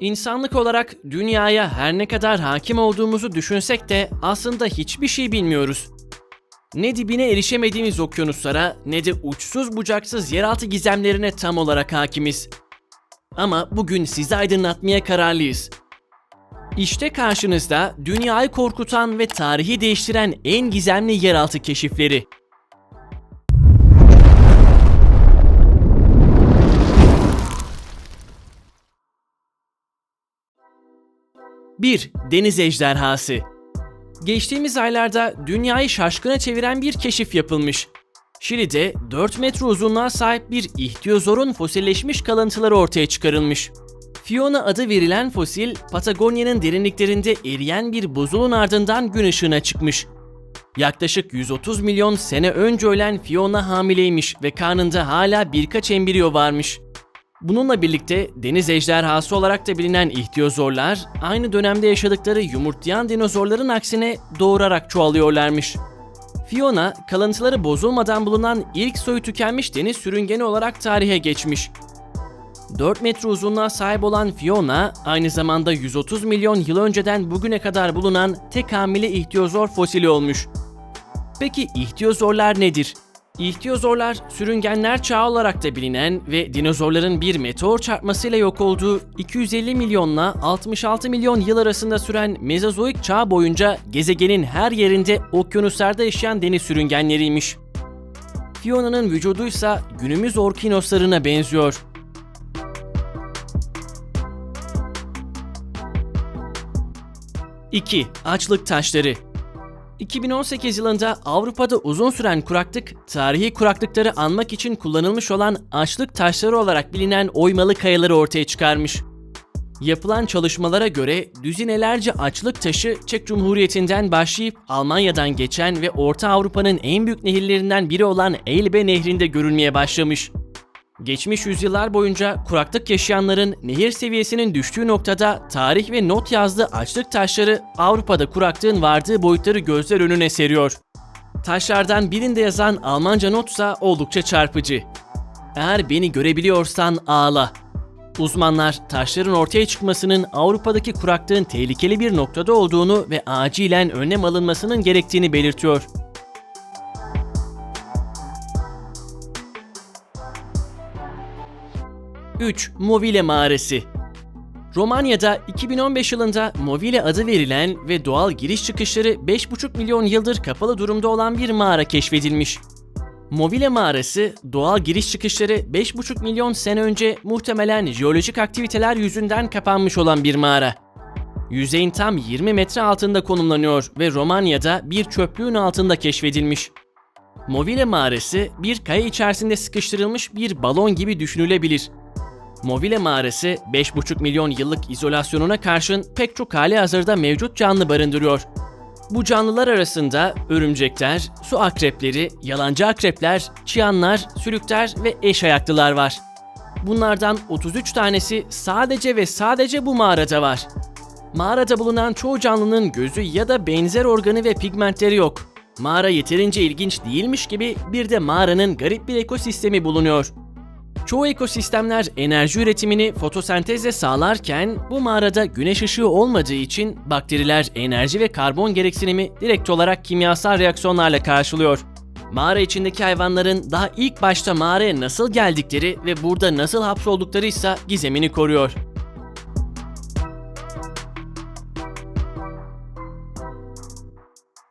İnsanlık olarak dünyaya her ne kadar hakim olduğumuzu düşünsek de aslında hiçbir şey bilmiyoruz. Ne dibine erişemediğimiz okyanuslara ne de uçsuz bucaksız yeraltı gizemlerine tam olarak hakimiz. Ama bugün sizi aydınlatmaya kararlıyız. İşte karşınızda dünyayı korkutan ve tarihi değiştiren en gizemli yeraltı keşifleri. Bir Deniz ejderhası. Geçtiğimiz aylarda dünyayı şaşkına çeviren bir keşif yapılmış. Şili'de 4 metre uzunluğa sahip bir ihtiyozorun fosilleşmiş kalıntıları ortaya çıkarılmış. Fiona adı verilen fosil, Patagonya'nın derinliklerinde eriyen bir buzulun ardından gün ışığına çıkmış. Yaklaşık 130 milyon sene önce ölen Fiona hamileymiş ve karnında hala birkaç embriyo varmış. Bununla birlikte deniz ejderhası olarak da bilinen ihtiyozorlar aynı dönemde yaşadıkları yumurtlayan dinozorların aksine doğurarak çoğalıyorlarmış. Fiona, kalıntıları bozulmadan bulunan ilk soyu tükenmiş deniz sürüngeni olarak tarihe geçmiş. 4 metre uzunluğa sahip olan Fiona, aynı zamanda 130 milyon yıl önceden bugüne kadar bulunan tek hamile ihtiyozor fosili olmuş. Peki ihtiyozorlar nedir? İhtiyozorlar, sürüngenler çağı olarak da bilinen ve dinozorların bir meteor çarpmasıyla yok olduğu 250 milyonla 66 milyon yıl arasında süren Mezozoik çağ boyunca gezegenin her yerinde okyanuslarda yaşayan deniz sürüngenleriymiş. Fiona'nın vücuduysa günümüz orkinoslarına benziyor. İki, Açlık taşları 2018 yılında Avrupa'da uzun süren kuraklık, tarihi kuraklıkları anmak için kullanılmış olan açlık taşları olarak bilinen oymalı kayaları ortaya çıkarmış. Yapılan çalışmalara göre düzinelerce açlık taşı Çek Cumhuriyeti'nden başlayıp Almanya'dan geçen ve Orta Avrupa'nın en büyük nehirlerinden biri olan Elbe Nehri'nde görülmeye başlamış. Geçmiş yüzyıllar boyunca kuraklık yaşayanların nehir seviyesinin düştüğü noktada tarih ve not yazdığı açlık taşları Avrupa'da kuraklığın vardığı boyutları gözler önüne seriyor. Taşlardan birinde yazan Almanca notsa oldukça çarpıcı. Eğer beni görebiliyorsan ağla. Uzmanlar taşların ortaya çıkmasının Avrupa'daki kuraklığın tehlikeli bir noktada olduğunu ve acilen önlem alınmasının gerektiğini belirtiyor. 3. Movile Mağarası Romanya'da 2015 yılında Movile adı verilen ve doğal giriş çıkışları 5,5 milyon yıldır kapalı durumda olan bir mağara keşfedilmiş. Movile mağarası, doğal giriş çıkışları 5,5 milyon sene önce muhtemelen jeolojik aktiviteler yüzünden kapanmış olan bir mağara. Yüzeyin tam 20 metre altında konumlanıyor ve Romanya'da bir çöplüğün altında keşfedilmiş. Movile mağarası bir kaya içerisinde sıkıştırılmış bir balon gibi düşünülebilir. Movile mağarası 5,5 milyon yıllık izolasyonuna karşın pek çok hali hazırda mevcut canlı barındırıyor. Bu canlılar arasında örümcekler, su akrepleri, yalancı akrepler, çıyanlar, sülükler ve eş ayaklılar var. Bunlardan 33 tanesi sadece ve sadece bu mağarada var. Mağarada bulunan çoğu canlının gözü ya da benzer organı ve pigmentleri yok. Mağara yeterince ilginç değilmiş gibi bir de mağaranın garip bir ekosistemi bulunuyor. Çoğu ekosistemler enerji üretimini fotosentezle sağlarken bu mağarada güneş ışığı olmadığı için bakteriler enerji ve karbon gereksinimi direkt olarak kimyasal reaksiyonlarla karşılıyor. Mağara içindeki hayvanların daha ilk başta mağaraya nasıl geldikleri ve burada nasıl hapsoldukları ise gizemini koruyor.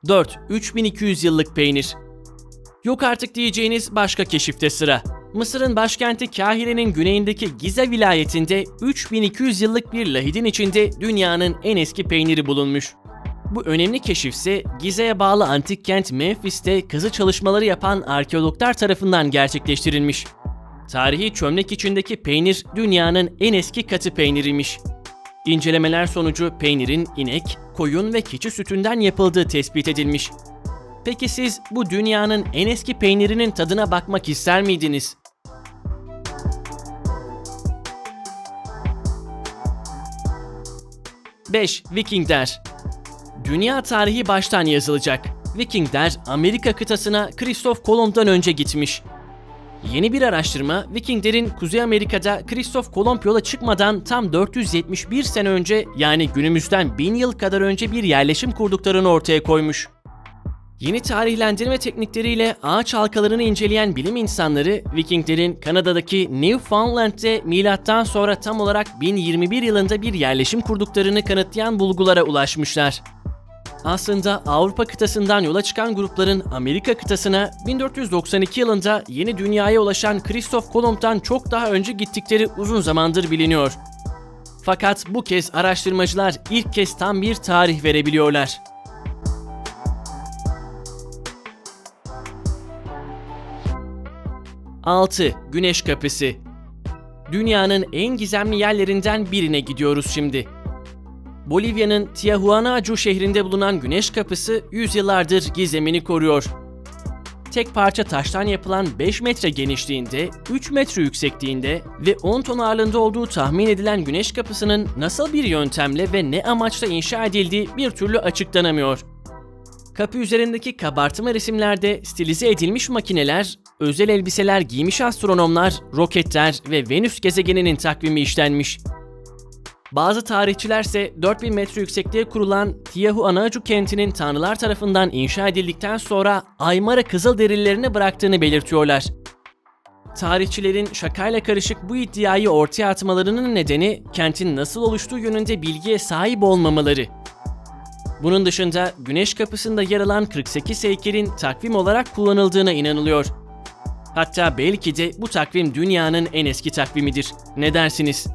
Dört, 3200 yıllık peynir. Yok artık diyeceğiniz başka keşifte sıra. Mısır'ın başkenti Kahire'nin güneyindeki Gize vilayetinde 3200 yıllık bir lahidin içinde dünyanın en eski peyniri bulunmuş. Bu önemli keşifse Gize'ye bağlı antik kent Memphis'te kazı çalışmaları yapan arkeologlar tarafından gerçekleştirilmiş. Tarihi çömlek içindeki peynir dünyanın en eski katı peyniriymiş. İncelemeler sonucu peynirin inek, koyun ve keçi sütünden yapıldığı tespit edilmiş. Peki siz bu dünyanın en eski peynirinin tadına bakmak ister miydiniz? 5. Vikingler Dünya tarihi baştan yazılacak. Vikingler Amerika kıtasına Kristof Kolomb'dan önce gitmiş. Yeni bir araştırma Vikinglerin Kuzey Amerika'da Kristof Kolomb yola çıkmadan tam 471 sene önce yani günümüzden 1000 yıl kadar önce bir yerleşim kurduklarını ortaya koymuş. Yeni tarihlendirme teknikleriyle ağaç halkalarını inceleyen bilim insanları Vikinglerin Kanada'daki Newfoundland'de milattan sonra tam olarak 1021 yılında bir yerleşim kurduklarını kanıtlayan bulgulara ulaşmışlar. Aslında Avrupa kıtasından yola çıkan grupların Amerika kıtasına 1492 yılında yeni dünyaya ulaşan Kristof Kolomb'dan çok daha önce gittikleri uzun zamandır biliniyor. Fakat bu kez araştırmacılar ilk kez tam bir tarih verebiliyorlar. Altı Güneş Kapısı Dünyanın en gizemli yerlerinden birine gidiyoruz şimdi. Bolivya'nın Tiahuanacu şehrinde bulunan Güneş Kapısı yüzyıllardır gizemini koruyor. Tek parça taştan yapılan 5 metre genişliğinde, 3 metre yüksekliğinde ve 10 ton ağırlığında olduğu tahmin edilen Güneş Kapısı'nın nasıl bir yöntemle ve ne amaçla inşa edildiği bir türlü açıklanamıyor. Kapı üzerindeki kabartma resimlerde stilize edilmiş makineler, özel elbiseler giymiş astronomlar, roketler ve Venüs gezegeninin takvimi işlenmiş. Bazı tarihçilerse 4000 metre yüksekliğe kurulan Tiahuanacu kentinin tanrılar tarafından inşa edildikten sonra Aymara Kızılderililerine bıraktığını belirtiyorlar. Tarihçilerin şakayla karışık bu iddiayı ortaya atmalarının nedeni kentin nasıl oluştuğu yönünde bilgiye sahip olmamaları. Bunun dışında Güneş Kapısı'nda yer alan 48 heykelin takvim olarak kullanıldığına inanılıyor. Hatta belki de bu takvim dünyanın en eski takvimidir. Ne dersiniz?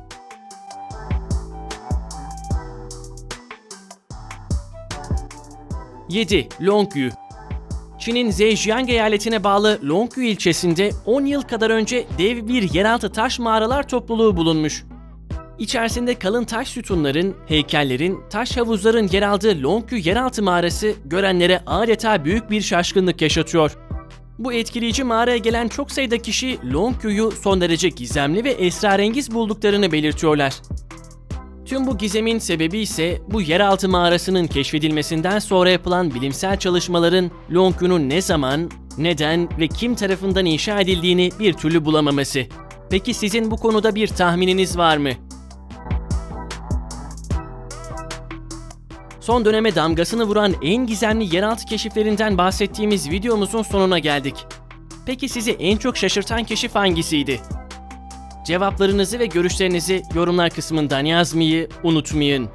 Yedi Longyu Çin'in Zhejiang eyaletine bağlı Longyu ilçesinde 10 yıl kadar önce dev bir yeraltı taş mağaralar topluluğu bulunmuş. İçerisinde kalın taş sütunların, heykellerin, taş havuzların yer aldığı Longyu yeraltı mağarası görenlere adeta büyük bir şaşkınlık yaşatıyor. Bu etkileyici mağaraya gelen çok sayıda kişi Longyu'yu son derece gizemli ve esrarengiz bulduklarını belirtiyorlar. Tüm bu gizemin sebebi ise bu yeraltı mağarasının keşfedilmesinden sonra yapılan bilimsel çalışmaların Longyu'nun ne zaman, neden ve kim tarafından inşa edildiğini bir türlü bulamaması. Peki sizin bu konuda bir tahmininiz var mı? Son döneme damgasını vuran en gizemli yeraltı keşiflerinden bahsettiğimiz videomuzun sonuna geldik. Peki sizi en çok şaşırtan keşif hangisiydi? Cevaplarınızı ve görüşlerinizi yorumlar kısmından yazmayı unutmayın.